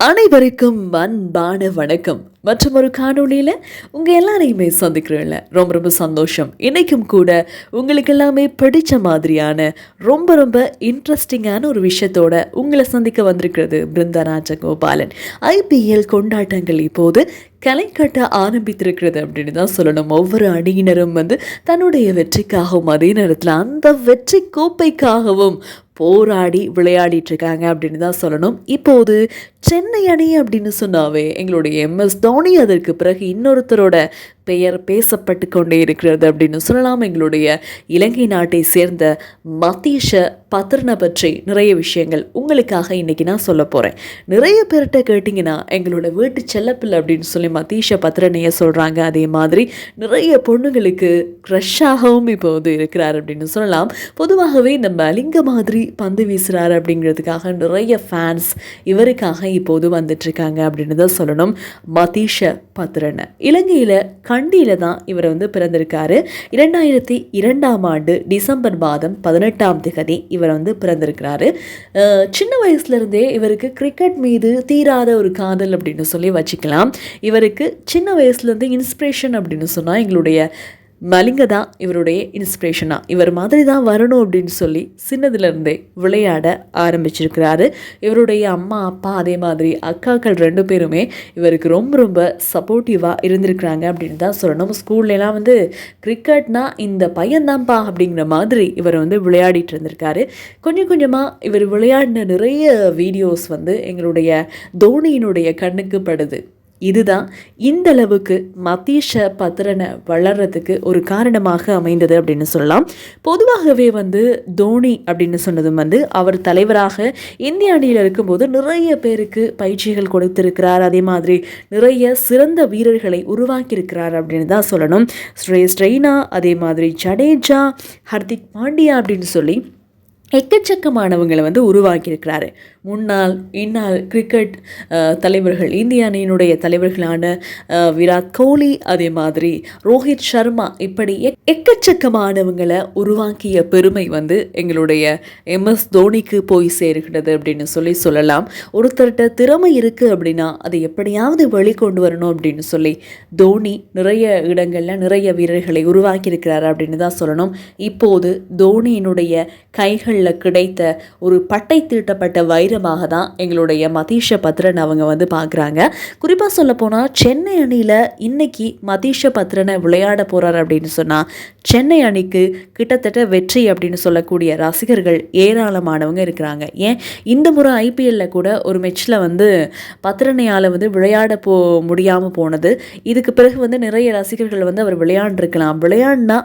அனைவருக்கும் அன்பான வணக்கம். மற்றும் ஒரு காணொளியில் உங்கள் எல்லாரையுமே சந்திக்கிறேன்ல. ரொம்ப ரொம்ப சந்தோஷம். இன்றைக்கும் கூட உங்களுக்கு எல்லாமே பிடிச்ச மாதிரியான ரொம்ப ரொம்ப இன்ட்ரெஸ்டிங்கான ஒரு விஷயத்தோட உங்களை சந்திக்க வந்திருக்கிறது பிருந்தா ராஜகோபாலன். ஐபிஎல் கொண்டாட்டங்கள் இப்போது கலைக்கட்ட கட்ட ஆரம்பித்திருக்கிறது அப்படின்னு தான் சொல்லணும். ஒவ்வொரு அணியினரும் வந்து தன்னுடைய வெற்றிக்காகவும் அதே நேரத்தில் அந்த வெற்றி கோப்பைக்காகவும் போராடி விளையாடிட்டு இருக்காங்க அப்படின்னு தான் சொல்லணும். இப்போது சென்னை அணி அப்படின்னு சொன்னாவே எங்களுடைய எம்எஸ் தோனி அதற்கு பிறகு இன்னொருத்தரோட பெயர் பேசப்பட்டு கொண்டே இருக்கிறது அப்படின்னு சொல்லலாம். எங்களுடைய இலங்கை நாட்டை சேர்ந்த மதீஷ பத்ரனை பற்றி நிறைய விஷயங்கள் உங்களுக்காக இன்னைக்கு நான் சொல்ல போகிறேன் நிறைய பேர்கிட்ட கேட்டிங்கன்னா எங்களோட வீட்டு செல்லப்பில் அப்படின்னு சொல்லி மதீஷ பத்ரனைய சொல்கிறாங்க அதே மாதிரி நிறைய பொண்ணுங்களுக்கு க்ரஷ்ஷாகவும் இப்போ வந்து இருக்கிறார் அப்படின்னு சொல்லலாம். பொதுவாகவே இந்த மலிங்க மாதிரி பந்து வீசுகிறார் அப்படிங்கிறதுக்காக நிறைய ஃபேன்ஸ் இவருக்காக இப்போது வந்துட்டுருக்காங்க அப்படின்னு தான் சொல்லணும். மதீஷ பத்ரனை இலங்கையில் கண்டியில் தான் இவர் வந்து பிறந்திருக்காரு. இரண்டாயிரத்தி இரண்டாம் ஆண்டு டிசம்பர் மாதம் பதினெட்டாம் திகதி இவர் வந்து பிறந்திருக்கிறாரு. சின்ன வயசுலேருந்தே இவருக்கு கிரிக்கெட் மீது தீராத ஒரு காதல் அப்படின்னு சொல்லி வச்சுக்கலாம். இவருக்கு சின்ன வயசுலேருந்து இன்ஸ்பிரேஷன் அப்படின்னு சொன்னால் எங்களுடைய மலிங்க தான் இவருடைய இன்ஸ்பிரேஷனாக இவர் மாதிரி தான் வரணும் அப்படின்னு சொல்லி சின்னதுலேருந்தே விளையாட ஆரம்பிச்சிருக்கிறாரு. இவருடைய அம்மா அப்பா அதே மாதிரி அக்காக்கள் ரெண்டு பேருமே இவருக்கு ரொம்ப ரொம்ப சப்போர்ட்டிவாக இருந்திருக்கிறாங்க அப்படின்னு தான் சொல்லணும். ஸ்கூல்லலாம் வந்து கிரிக்கெட்னா இந்த பையன்தான்ப்பா அப்படிங்கிற மாதிரி இவர் வந்து விளையாடிட்டு இருந்திருக்காரு. கொஞ்சம் கொஞ்சமாக இவர் விளையாடின நிறைய வீடியோஸ் வந்து எங்களுடைய தோனியினுடைய கண்ணுக்கு படுது. இதுதான் இந்த அளவுக்கு மதீஷ பத்திரனை வளர்றதுக்கு ஒரு காரணமாக அமைந்தது அப்படின்னு சொல்லலாம். பொதுவாகவே வந்து தோனி அப்படின்னு சொன்னதும் வந்து அவர் தலைவராக இந்திய அணியில் இருக்கும்போது நிறைய பேருக்கு பயிற்சிகள் கொடுத்திருக்கிறார். அதே மாதிரி நிறைய சிறந்த வீரர்களை உருவாக்கியிருக்கிறார் அப்படின்னு தான் சொல்லணும். ஸ்ரேஸ் ரெய்னா அதே மாதிரி ஜடேஜா ஹர்திக் பாண்டியா அப்படின்னு சொல்லி எக்கச்சக்கமானவங்களை வந்து உருவாக்கியிருக்கிறாரு. முன்னாள் இந்நாள் கிரிக்கெட் தலைவர்கள் இந்திய அணியினுடைய தலைவர்களான விராட் கோலி அதே மாதிரி ரோஹித் சர்மா இப்படி எக்- எக்கச்சக்கமானவங்களை உருவாக்கிய பெருமை வந்து எங்களுடைய எம்எஸ் தோனிக்கு போய் சேருகிறது அப்படின்னு சொல்லி சொல்லலாம். ஒருத்தர்கிட்ட திறமை இருக்குது அப்படின்னா அதை எப்படியாவது வெளிக்கொண்டு வரணும் அப்படின்னு சொல்லி தோனி நிறைய இடங்களில் நிறைய வீரர்களை உருவாக்கியிருக்கிறார் அப்படின்னு தான் சொல்லணும். இப்போது தோனியினுடைய கைகள் நாட்களில் கிடைத்த ஒரு பட்டை தீட்டப்பட்ட வைரமாக தான் எங்களுடைய மதீஷ பத்ரன் அவங்க வந்து பார்க்குறாங்க. குறிப்பாக சொல்லப்போனால் சென்னை அணியில் இன்னைக்கு மதீஷ பத்ரனை விளையாட போகிறார் அப்படின்னு சொன்னால் சென்னை அணிக்கு கிட்டத்தட்ட வெற்றி அப்படின்னு சொல்லக்கூடிய ரசிகர்கள் ஏராளமானவங்க இருக்கிறாங்க. ஏன்? இந்த முறை ஐபிஎல்ல கூட ஒரு மெச்சில் வந்து பத்திரனையால் வந்து விளையாட போ முடியாமல் போனது. இதுக்கு பிறகு வந்து நிறைய ரசிகர்கள் வந்து அவர் விளையாண்டுருக்கலாம். விளையாடினா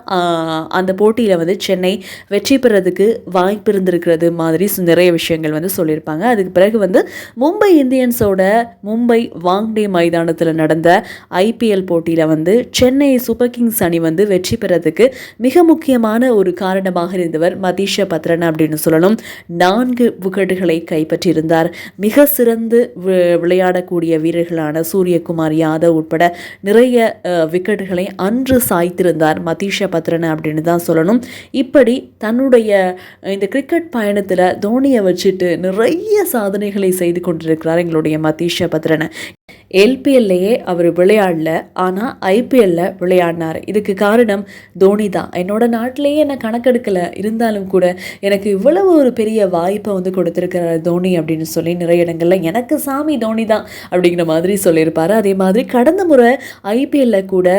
அந்த போட்டியில் வந்து சென்னை வெற்றி பெறதுக்கு வாய்ப்பு இருந்திருக்கிறது மாதிரி நிறைய விஷயங்கள் வந்து சொல்லியிருப்பாங்க. அதுக்கு பிறகு வந்து மும்பை இந்தியன்ஸோட மும்பை வாங்டே மைதானத்தில் நடந்த ஐபிஎல் போட்டியில் வந்து சென்னை சூப்பர் கிங்ஸ் அணி வந்து வெற்றி பெறதுக்கு மிக முக்கியமான ஒரு காரணமாக இருந்தவர் மதீஷ பத்ரன் அப்படின்னு சொல்லணும். நான்கு விக்கெட்டுகளை கைப்பற்றியிருந்தார். மிக சிறந்து வி- விளையாடக்கூடிய வீரர்களான சூரியகுமார் யாதவ் உட்பட நிறைய விக்கெட்டுகளை அன்று சாய்த்திருந்தார் மதீஷ பத்ரன் அப்படின்னு தான் சொல்லணும். இப்படி தன்னுடைய இந்த கிரிக்கெட் பயணத்தில் தோனியை வச்சுட்டு நிறைய சாதனைகளை செய்து கொண்டிருக்கிறார் எங்களுடைய மதீஷ பத்ரனை. எல்பிஎல்லையே அவர் விளையாடல ஆனால் ஐபிஎல்ல விளையாடினார். இதுக்கு காரணம் தோனி தான். என்னோட நாட்டிலேயே என்னை கணக்கெடுக்கலை. இருந்தாலும் கூட எனக்கு இவ்வளவு ஒரு பெரிய வாய்ப்பை வந்து கொடுத்துருக்கிறார் தோனி அப்படின்னு சொல்லி நிறைய இடங்களில் எனக்கு சாமி தோனி தான் அப்படிங்கிற மாதிரி சொல்லியிருப்பாரு. அதே மாதிரி கடந்த முறை ஐபிஎல்ல கூட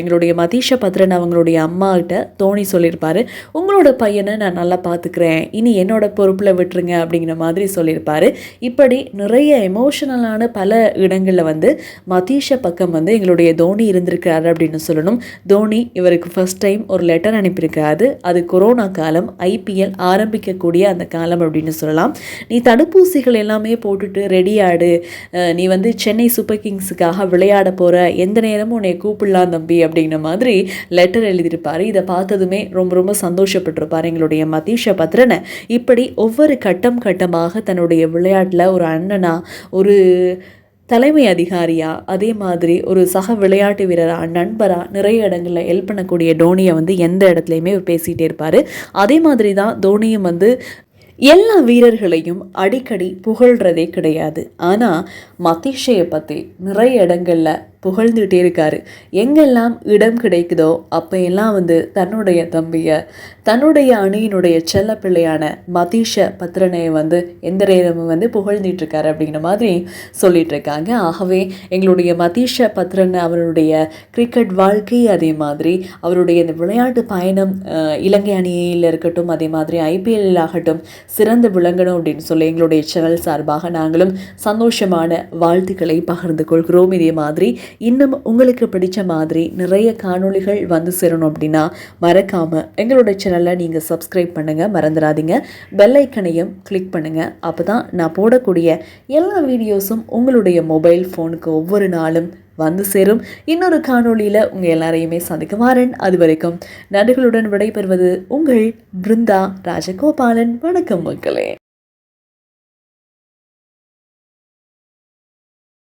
எங்களுடைய மதீஷ பத்ரன் அவங்களுடைய அம்மாக்கிட்ட தோனி சொல்லியிருப்பார். உங்களோட பையனை நான் நல்லா பார்த்துக்கிறேன் இனி என்னோட பொறுப்பில் விட்டுருங்க அப்படிங்கிற மாதிரி சொல்லியிருப்பார். இப்படி நிறைய எமோஷனலான பல இடங்களில் வந்து மதீஷ பக்கம் வந்து எங்களுடைய தோனி இருந்திருக்கிறாரு அப்படின்னு சொல்லணும். தோனி இவருக்கு ஃபர்ஸ்ட் டைம் ஒரு லெட்டர் அனுப்பியிருக்காரு. அது கொரோனா காலம் ஐபிஎல் ஆரம்பிக்கக்கூடிய அந்த காலம் அப்படின்னு சொல்லலாம். நீ தடுப்பூசிகள் எல்லாமே போட்டுட்டு ரெடி ஆடு. நீ வந்து சென்னை சூப்பர் கிங்ஸுக்காக விளையாட போகிற எந்த நேரமும் உன்னை கூப்பிடலாம் தம்பி அப்படிங்கிற மாதிரி லெட்டர் எழுதியிருப்பாரு. இதை பார்த்ததுமே ரொம்ப ரொம்ப சந்தோஷப்பட்டிருப்பார் எங்களுடைய மதீஷ பத்ரனை. இப்படி ஒவ்வொரு கட்டம் கட்டமாக தன்னுடைய விளையாட்டில் ஒரு அண்ணனா ஒரு தலைமை அதிகாரியா அதே மாதிரி ஒரு சக விளையாட்டு வீரரா நண்பரா நிறைய இடங்களில் ஹெல்ப் பண்ணக்கூடிய டோனியை வந்து எந்த இடத்துலையுமே அவர் பேசிகிட்டே இருப்பார். அதே மாதிரி தான் தோனியும் வந்து எல்லா வீரர்களையும் அடிக்கடி புகழ்கிறதே கிடையாது. ஆனால் மதீஷையை பற்றி நிறைய இடங்களில் புகழ்ந்துகிட்டே இருக்காரு. எங்கெல்லாம் இடம் கிடைக்குதோ அப்போ எல்லாம் வந்து தன்னுடைய தம்பியை தன்னுடைய அணியினுடைய செல்ல பிள்ளையான மதீஷ பத்ரனையை வந்து எந்த நேரமும் வந்து புகழ்ந்துட்டு இருக்காரு அப்படிங்கிற மாதிரி சொல்லிட்டு இருக்காங்க ஆகவே எங்களுடைய மதீஷ பத்ரன் அவருடைய கிரிக்கெட் வாழ்க்கை அதே மாதிரி அவருடைய இந்த விளையாட்டு பயணம் இலங்கை அணியில் இருக்கட்டும் அதே மாதிரி ஐபிஎல் ஆகட்டும் சிறந்து விளங்கணும் அப்படின்னு சொல்லி எங்களுடைய சேனல் சார்பாக நாங்களும் சந்தோஷமான வாழ்த்துக்களை பகிர்ந்து கொள்கிறோம். இதே மாதிரி இன்னும் உங்களுக்கு பிடிச்ச மாதிரி நிறைய காணொளிகள் வந்து சேரணும் அப்படின்னா மறக்காமல் எங்களுடைய சேனலை நீங்கள் சப்ஸ்கிரைப் பண்ணுங்கள் மறந்துடாதீங்க. பெல்லைக்கனையும் கிளிக் பண்ணுங்கள் அப்போ தான் நான் போடக்கூடிய எல்லா வீடியோஸும் உங்களுடைய மொபைல் ஃபோனுக்கு ஒவ்வொரு நாளும் வந்து சேரும். இன்னொரு காணொளியில் உங்கள் எல்லாரையுமே சந்திக்க வாரேன். அது வரைக்கும் நன்றிகளுடன் விடைபெறுவது உங்கள் பிருந்தா ராஜகோபாலன். வணக்கம் மக்களே.